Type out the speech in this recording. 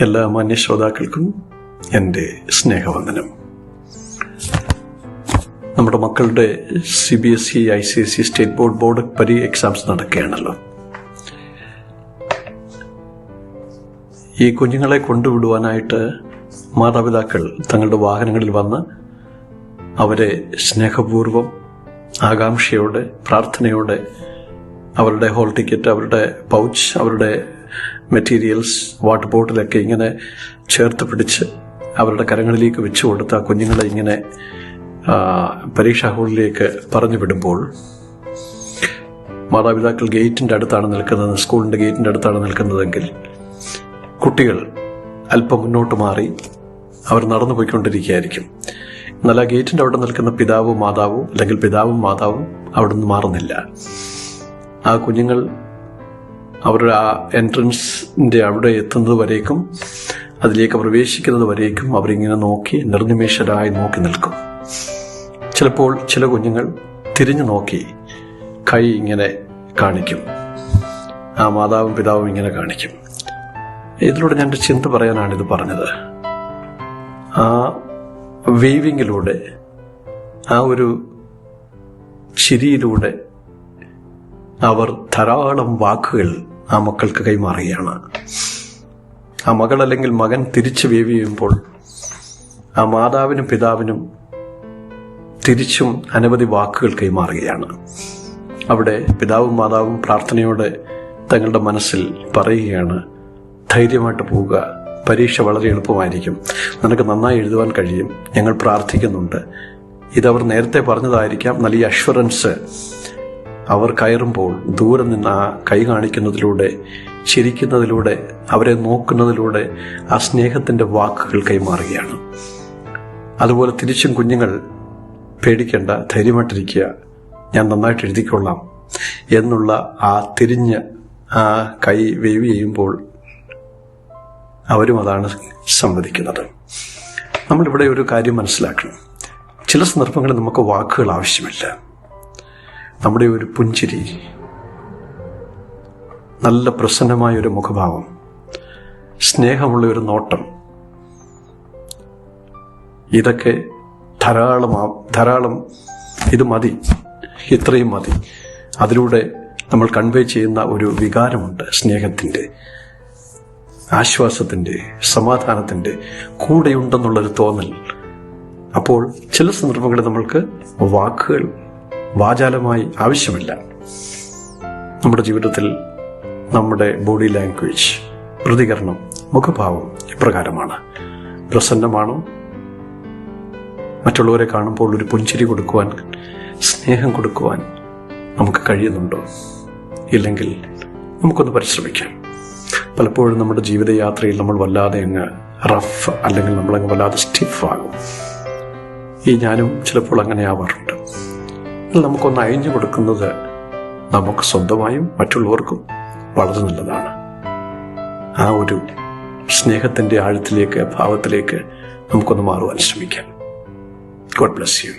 എല്ലാ മാന്യ ശ്രോതാക്കൾക്കും എന്റെ സ്നേഹവന്ദനം. നമ്മുടെ മക്കളുടെ C B S E I C S E state board board പരി എക്സാംസ് നടക്കുകയാണല്ലോ. ഈ കുഞ്ഞുങ്ങളെ കൊണ്ടുവിടുവാനായിട്ട് മാതാപിതാക്കൾ തങ്ങളുടെ വാഹനങ്ങളിൽ വന്ന് അവരെ സ്നേഹപൂർവം ആകാംക്ഷയോടെ പ്രാർത്ഥനയോടെ അവരുടെ ഹോൾ ടിക്കറ്റ് അവരുടെ പൗച്ച് അവരുടെ മെറ്റീരിയൽസ് വാട്ടർ ബോട്ടിലൊക്കെ ഇങ്ങനെ ചേർത്ത് പിടിച്ച് അവരുടെ കരങ്ങളിലേക്ക് വെച്ചു കൊടുത്ത് ആ കുഞ്ഞുങ്ങളെ ഇങ്ങനെ പരീക്ഷാ ഹോളിലേക്ക് പറഞ്ഞു വിടുമ്പോൾ മാതാപിതാക്കൾ ഗേറ്റിന്റെ അടുത്താണ് നിൽക്കുന്നത് സ്കൂളിന്റെ ഗേറ്റിന്റെ അടുത്താണ് നിൽക്കുന്നതെങ്കിൽ കുട്ടികൾ അല്പം മുന്നോട്ട് മാറി അവർ നടന്നു പോയിക്കൊണ്ടിരിക്കുകയായിരിക്കും. എന്നാൽ ആ ഗേറ്റിന്റെ അവിടെ നിൽക്കുന്ന പിതാവും മാതാവും അല്ലെങ്കിൽ പിതാവും മാതാവും അവിടെ നിന്ന് മാറുന്നില്ല. ആ കുഞ്ഞുങ്ങൾ അവരുടെ ആ എൻട്രൻസിന്റെ അവിടെ എത്തുന്നത് വരേക്കും അതിലേക്ക് പ്രവേശിക്കുന്നത് വരേക്കും അവരിങ്ങനെ നോക്കി നിർനിമേഷരായി നോക്കി നിൽക്കും. ചിലപ്പോൾ ചില കുഞ്ഞുങ്ങൾ തിരിഞ്ഞു നോക്കി കൈ ഇങ്ങനെ കാണിക്കും. ആ മാതാവും പിതാവും ഇങ്ങനെ കാണിക്കും. ഇതിലൂടെ ഞാൻ ചിന്ത പറയാനാണ് ഇത് പറഞ്ഞത്. ആ വേവിങ്ങിലൂടെ ആ ഒരു ചിരിയിലൂടെ അവർ ധാരാളം വാക്കുകൾ ആ മക്കൾക്ക് കൈമാറുകയാണ്. ആ മകൾ അല്ലെങ്കിൽ മകൻ തിരിച്ചു വേവിയുമ്പോൾ ആ മാതാവിനും പിതാവിനും തിരിച്ചും അനവധി വാക്കുകൾ കൈമാറുകയാണ്. അവിടെ പിതാവും മാതാവും പ്രാർത്ഥനയോടെ തങ്ങളുടെ മനസ്സിൽ പറയുകയാണ് ധൈര്യമായിട്ട് പോവുക. പരീക്ഷ വളരെ എളുപ്പമായിരിക്കും. നിനക്ക് നന്നായി എഴുതുവാൻ കഴിയും. ഞങ്ങൾ പ്രാർത്ഥിക്കുന്നുണ്ട്. ഇതവർ നേരത്തെ പറഞ്ഞതായിരിക്കാം. നല്ല അഷ്വറൻസ് അവർ കയറുമ്പോൾ ദൂരെ നിന്ന് ആ കൈ കാണിക്കുന്നതിലൂടെ ചിരിക്കുന്നതിലൂടെ അവരെ നോക്കുന്നതിലൂടെ ആ സ്നേഹത്തിന്റെ വാക്കുകൾ കൈമാറുകയാണ്. അതുപോലെ തിരിച്ചും കുഞ്ഞുങ്ങൾ പേടിക്കേണ്ട ധൈര്യമായിട്ടിരിക്കുക ഞാൻ നന്നായിട്ട് എഴുതിക്കൊള്ളാം എന്നുള്ള ആ തിരിഞ്ഞ് ആ കൈ വേവ് ചെയ്യുമ്പോൾ അവരും അതാണ് സംവദിക്കുന്നത്. നമ്മളിവിടെ ഒരു കാര്യം മനസ്സിലാക്കണം. ചില സന്ദർഭങ്ങളിൽ നമുക്ക് വാക്കുകൾ ആവശ്യമില്ല. നമ്മുടെ ഒരു പുഞ്ചിരി. നല്ല പ്രസന്നമായ ഒരു മുഖഭാവം. സ്നേഹമുള്ള ഒരു നോട്ടം. ഇതൊക്കെ ധാരാളം ധാരാളം ഇത് മതി. ഇത്രയും മതി. അതിലൂടെ നമ്മൾ കൺവേ ചെയ്യുന്ന ഒരു വികാരമുണ്ട് സ്നേഹത്തിന്റെ ആശ്വാസത്തിന്റെ സമാധാനത്തിന്റെ കൂടെയുണ്ടെന്നുള്ളൊരു തോന്നൽ. അപ്പോൾ ചില സന്ദർഭങ്ങളിൽ നമ്മൾക്ക് വാക്കുകൾ വാചാലമായി ആവശ്യമില്ല. നമ്മുടെ ജീവിതത്തിൽ നമ്മുടെ ബോഡി ലാംഗ്വേജ് പ്രതികരണം മുഖഭാവം ഇപ്രകാരമാണ്. പ്രസന്നമാണോ? മറ്റുള്ളവരെ കാണുമ്പോൾ ഒരു പുഞ്ചിരി കൊടുക്കുവാൻ സ്നേഹം കൊടുക്കുവാൻ നമുക്ക് കഴിയുന്നുണ്ടോ? ഇല്ലെങ്കിൽ നമുക്കൊന്ന് പരിശ്രമിക്കാം. പലപ്പോഴും നമ്മുടെ ജീവിതയാത്രയിൽ നമ്മൾ വല്ലാതെ അങ്ങ് റഫ് അല്ലെങ്കിൽ നമ്മളങ്ങ് വല്ലാതെ സ്റ്റിഫ് ആകും. ഈ ഞാനും ചിലപ്പോൾ അങ്ങനെ ആവാറുണ്ട്. നമുക്കൊന്ന് അയഞ്ഞു കൊടുക്കുന്നത് നമുക്ക് സ്വന്തമായും മറ്റുള്ളവർക്കും വളരെ നല്ലതാണ്. ആ ഒരു സ്നേഹത്തിന്റെ ആഴത്തിലേക്ക് ഭാവത്തിലേക്ക് നമുക്കൊന്ന് മാറുവാൻ ശ്രമിക്കാം. God bless you